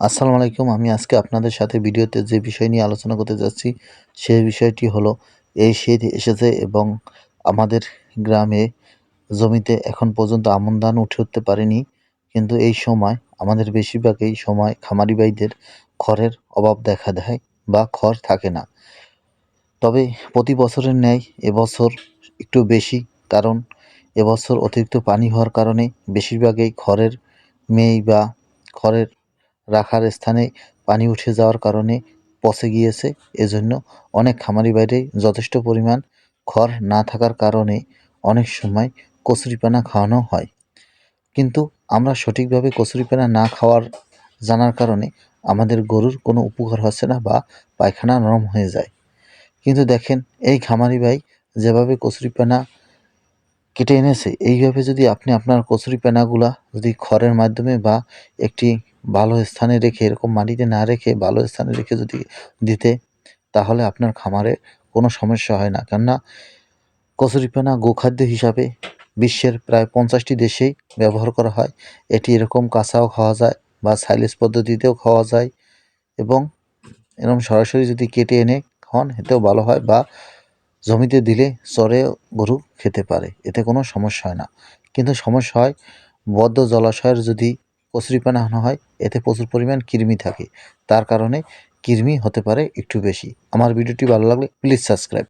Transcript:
আসসালামু আলাইকুম। আমি আজকে আপনাদের সাথে ভিডিওতে যে বিষয় নিয়ে আলোচনা করতে যাচ্ছি সেই বিষয়টি হলো এই শীত এসেছে এবং আমাদের গ্রামে জমিতে এখন পর্যন্ত আমন ধান উঠে উঠতে পারেনি। কিন্তু এই সময়, আমাদের বেশিরভাগ এই সময় খামারি ভাইদের খড়ের অভাব দেখা দেয় বা খড় থাকে না। তবে প্রতি বছরের ন্যায় এবছর একটু বেশি, কারণ এবছর অতিরিক্ত পানি হওয়ার কারণে বেশিরভাগই খড়ের মেই বা খড়ের রাখার স্থানে পানি উঠে যাওয়ার কারণে পচে গিয়েছে। এজন্য অনেক খামারি বাইরে যথেষ্ট পরিমাণ খড় না থাকার কারণে অনেক সময় কচুরিপানা খাওয়ানো হয়। কিন্তু আমরা সঠিকভাবে কচুরিপানা না খাওয়ার জানার কারণে আমাদের গরুর কোনো উপকার হচ্ছে না বা পায়খানা নরম হয়ে যায়। কিন্তু দেখেন, এই খামারি ভাই যেভাবে কচুরিপানা কেটে এনেছে। এইভাবে যদি আপনি আপনার কচুরিপানাগুলা যদি খড়ের মাধ্যমে বা একটি ভালো স্থানে রেখে, এরকম মাটিতে না রেখে, ভালো স্থানে রেখে যদি দিতে, তাহলে আপনার খামারে কোনো সমস্যা হয় না। কেননা কচুরিপানা গোখাদ্য হিসাবে বিশ্বের প্রায় পঞ্চাশটি দেশেই ব্যবহার করা হয়। এটি এরকম কাঁচাও খাওয়া যায় বা সাইলেজ পদ্ধতিতেও খাওয়া যায় এবং এরকম সরাসরি যদি কেটে এনে খাওয়ান, এতেও ভালো হয় বা জমিতে দিলে চরে গরু খেতে পারে, এতে কোনো সমস্যা হয় না। কিন্তু সমস্যা হয় বদ্ধ জলাশয়ের যদি কচুরিপানা হয়, এতে প্রচুর পরিমাণ কৃমি থাকে। তার কারণে কৃমি হতে পারে একটু বেশি। আমার ভিডিওটি ভালো লাগলে প্লিজ সাবস্ক্রাইব